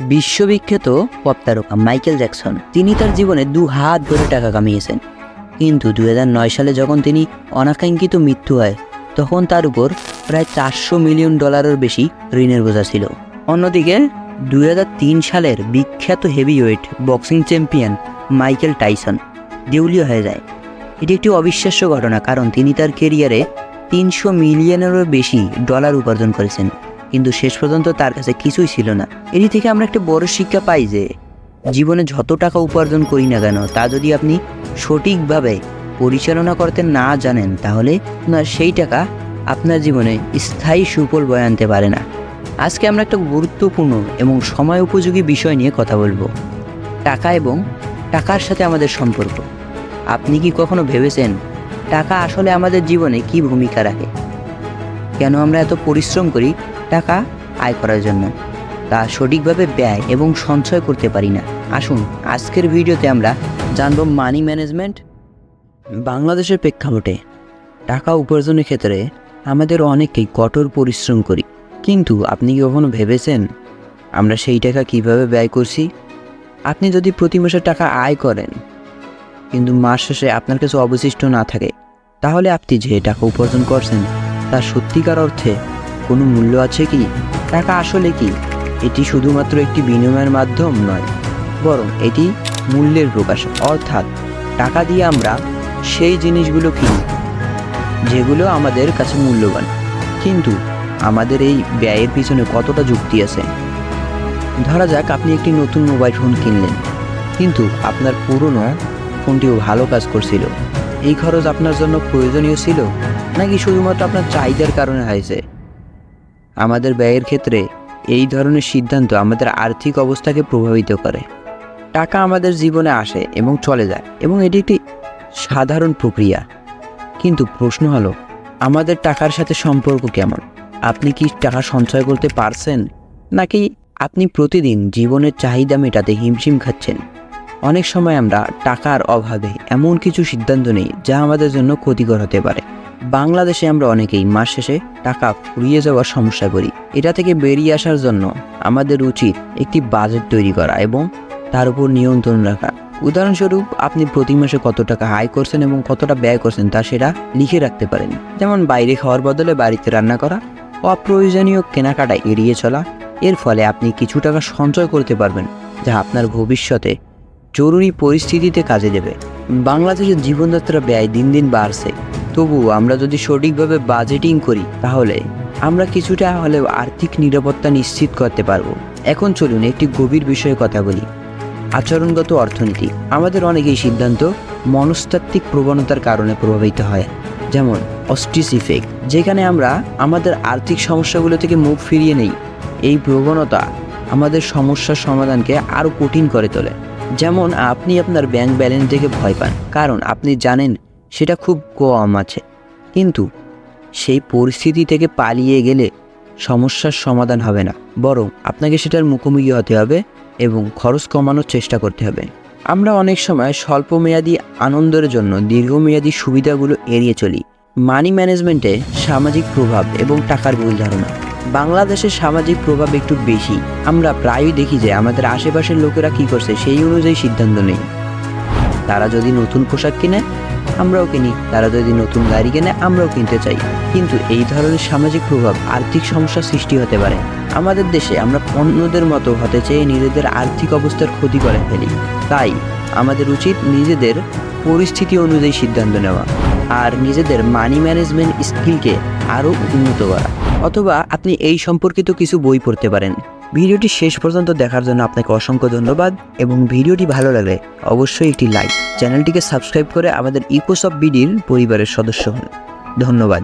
বিশ্ববিখ্যাত পপ তারকা Michael Jackson. তিনি তার জীবনে দু হাত ধরে টাকা কামিয়েছেন। কিন্তু দু সালে যখন তিনি অনাকাঙ্ক্ষিত মৃত্যু হয়, তখন তার উপর প্রায় চারশো মিলিয়ন ডলারের বেশি ঋণের বোঝা ছিল। অন্যদিকে দু হাজার তিন সালের বিখ্যাত heavyweight boxing champion Michael Tyson দেউলিয়া হয়ে যায়। এটি একটি অবিশ্বাস্য ঘটনা, কারণ তিনি তার কেরিয়ারে তিনশো মিলিয়নেরও বেশি ডলার উপার্জন করেছেন। কিন্তু শেষ পর্যন্ত তার কাছে কিছুই ছিল না। এটি থেকে আমরা একটা বড় শিক্ষা পাই যে, জীবনে যত টাকা উপার্জন করি না কেন, তা যদি আপনি সঠিকভাবে পরিচালনা করতে না জানেন, তাহলে আপনার সেই টাকা আপনার জীবনে স্থায়ী সুফল বয়ে আনতে পারে না। আজকে আমরা একটা গুরুত্বপূর্ণ এবং সময় উপযোগী বিষয় নিয়ে কথা বলব। টাকা এবং টাকার সাথে আমাদের সম্পর্ক। আপনি কি কখনো ভেবেছেন, টাকা আসলে আমাদের জীবনে কি ভূমিকা রাখে? কেন আমরা এত পরিশ্রম করি টাকা আয় করার জন্য? তা সঠিকভাবে ব্যয় এবং সঞ্চয় করতে পারি না। আসুন, আজকের ভিডিওতে আমরা জানব মানি ম্যানেজমেন্ট বাংলাদেশের প্রেক্ষাপটে। টাকা উপার্জনের ক্ষেত্রে আমাদের অনেকেই কঠোর পরিশ্রম করি। কিন্তু আপনি কি কখনো ভেবেছেন আমরা সেই টাকা কীভাবে ব্যয় করছি? আপনি যদি প্রতি মাসে টাকা আয় করেন, কিন্তু মাস শেষে আপনার কাছে অবশিষ্ট না থাকে, তাহলে আপনি যে টাকা উপার্জন করছেন তার সত্যিকার অর্থে কোনো মূল্য আছে কি? টাকা আসলে কি? এটি শুধুমাত্র একটি বিনিময়ের মাধ্যম নয়, বরং এটি মূল্যের প্রকাশ। অর্থাৎ টাকা দিয়ে আমরা সেই জিনিসগুলো কিনি, যেগুলো আমাদের কাছে মূল্যবান। কিন্তু আমাদের এই ব্যয়ের পিছনে কতটা যুক্তি আছে? ধরা যাক আপনি একটি নতুন মোবাইল ফোন কিনলেন, কিন্তু আপনার পুরনো ফোনটিও ভালো কাজ করছিল। এই খরচ আপনার জন্য প্রয়োজনীয় ছিল? নাকি শুধুমাত্র আপনার চাহিদার কারণে হয়েছে? আমাদের ব্যয়ের ক্ষেত্রে এই ধরনের সিদ্ধান্ত আমাদের আর্থিক অবস্থাকে প্রভাবিত করে। টাকা আমাদের জীবনে আসে এবং চলে যায়, এবং এটি একটি সাধারণ প্রক্রিয়া। কিন্তু প্রশ্ন হলো, আমাদের টাকার সাথে সম্পর্ক কেমন? আপনি কি টাকা সঞ্চয় করতে পারছেন? নাকি আপনি প্রতিদিন জীবনের চাহিদা মেটাতে হিমশিম খাচ্ছেন? অনেক সময় আমরা টাকার অভাবে এমন কিছু সিদ্ধান্ত নেই যা আমাদের জন্য ক্ষতিকর হতে পারে। বাংলাদেশে আমরা অনেকেই মাস শেষে টাকা ফুরিয়ে যাওয়ার সমস্যা করি। এটা থেকে বেরিয়ে আসার জন্য আমাদের উচিত একটি বাজেট তৈরি করা এবং তার উপর নিয়ন্ত্রণ রাখা। উদাহরণস্বরূপ, আপনি প্রতি মাসে কত টাকা আয় করছেন এবং কতটা ব্যয় করছেন তা সেটা লিখে রাখতে পারেন। যেমন, বাইরে খাওয়ার বদলে বাড়িতে রান্না করা, অপ্রয়োজনীয় কেনাকাটা এড়িয়ে চলা। এর ফলে আপনি কিছু টাকা সঞ্চয় করতে পারবেন, যা আপনার ভবিষ্যতে জরুরি পরিস্থিতিতে কাজে দেবে। বাংলাদেশের জীবনযাত্রা ব্যয় দিন দিন বাড়ছে। তবুও আমরা যদি সঠিকভাবে বাজেটিং করি, তাহলে আমরা কিছুটা হলেও আর্থিক নিরাপত্তা নিশ্চিত করতে পারব। এখন চলুন একটি গভীর বিষয়ে কথা বলি। আচরণগত অর্থনীতি। আমাদের অনেকেই সিদ্ধান্ত মনস্তাত্ত্বিক প্রবণতার কারণে প্রভাবিত হয়। যেমন অস্টিস ইফেক্ট যেখানে আমরা আমাদের আর্থিক সমস্যাগুলো থেকে মুখ ফিরিয়ে নেই। এই প্রবণতা আমাদের সমস্যার সমাধানকে আরও কঠিন করে তোলে। যেমন আপনি আপনার ব্যাংক ব্যালেন্স দেখে ভয় পান, কারণ আপনি জানেন সেটা খুব কম আছে। কিন্তু সেই পরিস্থিতি থেকে পালিয়ে গেলে সমস্যার সমাধান হবে না, বরং আপনাকে সেটার মুখোমুখি হতে হবে এবং খরচ কমানোর চেষ্টা করতে হবে। আমরা অনেক সময় স্বল্পমেয়াদী আনন্দের জন্য দীর্ঘমেয়াদী সুবিধাগুলো এড়িয়ে চলি। মানি ম্যানেজমেন্টে সামাজিক প্রভাব এবং টাকার ভুল ধারণা। বাংলাদেশের সামাজিক প্রভাব একটু বেশি। আমরা প্রায়ই দেখি যে আমাদের আশেপাশের লোকেরা কি করছে, সেই অনুযায়ী সিদ্ধান্ত নেই। তারা যদি নতুন পোশাক কিনে, আমরাও কিনি। তারা যদি নতুন গাড়ি কেনে, আমরাও কিনতে চাই। কিন্তু এই ধরনের সামাজিক প্রভাব আর্থিক সমস্যা সৃষ্টি হতে পারে। আমাদের দেশে আমরা অন্যদের মতো হতে চেয়ে নিজেদের আর্থিক অবস্থার ক্ষতি করে ফেলি। তাই আমাদের উচিত নিজেদের পরিস্থিতি অনুযায়ী সিদ্ধান্ত নেওয়া। আর নিজেদের মানি ম্যানেজমেন্ট স্কিলকে আরও উন্নত করা। অথবা আপনি এই সম্পর্কিত কিছু বই পড়তে পারেন। ভিডিওটি শেষ পর্যন্ত দেখার জন্য আপনাকে অসংখ্য ধন্যবাদ এবং ভিডিওটি ভালো লাগলে অবশ্যই একটি লাইক চ্যানেলটিকে সাবস্ক্রাইব করে আমাদের ইকোসব বিডির পরিবারের সদস্য হন। ধন্যবাদ।